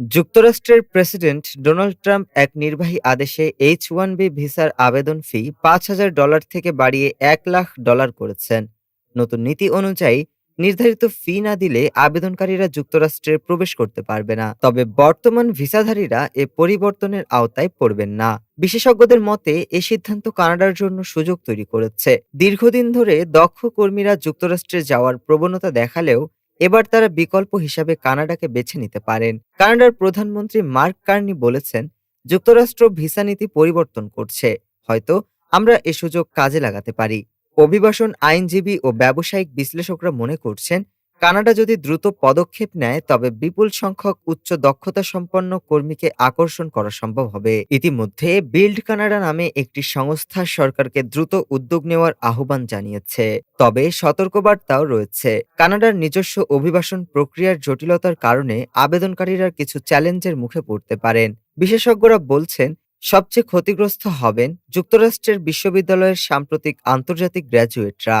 যুক্তরাষ্ট্রের president Donald Trump এক নির্বাহী আদেশে এইচ ওয়ান বি ভিসার আবেদন ফি পাঁচ হাজার ডলার থেকে বাড়িয়ে এক লাখ ডলার করেছেন। নতুন নীতি অনুযায়ী নির্ধারিত ফি না দিলে আবেদনকারীরা যুক্তরাষ্ট্রে প্রবেশ করতে পারবে না। তবে বর্তমান ভিসাধারীরা এ পরিবর্তনের আওতায় পড়বেন না। বিশেষজ্ঞদের মতে, এ সিদ্ধান্ত কানাডার জন্য সুযোগ তৈরি করেছে। দীর্ঘদিন ধরে দক্ষ কর্মীরা যুক্তরাষ্ট্রে যাওয়ার প্রবণতা দেখালেও এবার তারা বিকল্প হিসাবে কানাডাকে বেছে নিতে পারেন। কানাডার প্রধানমন্ত্রী মার্ক কার্নি বলেছেন, যুক্তরাষ্ট্র ভিসা নীতি পরিবর্তন করছে, হয়তো আমরা এ সুযোগ কাজে লাগাতে পারি। অভিবাসন আইনজীবী ও ব্যবসায়িক বিশ্লেষকরা মনে করছেন কানাডা যদি দ্রুত পদক্ষেপ নেয়, তবে বিপুল সংখ্যক উচ্চ দক্ষতা সম্পন্ন কর্মীকে আকর্ষণ করা সম্ভব হবে। ইতিমধ্যে বিল্ড কানাডা নামে একটি সংস্থা সরকারকে দ্রুত উদ্যোগ নেওয়ার আহ্বান জানিয়েছে। তবে সতর্কবার্তাও রয়েছে। কানাডার নিজস্ব অভিবাসন প্রক্রিয়ার জটিলতার কারণে আবেদনকারীরা কিছু চ্যালেঞ্জের মুখে পড়তে পারেন। বিশেষজ্ঞরা বলছেন, সবচেয়ে ক্ষতিগ্রস্ত হবেন যুক্তরাষ্ট্রের বিশ্ববিদ্যালয়ের সাম্প্রতিক আন্তর্জাতিক গ্র্যাজুয়েটরা।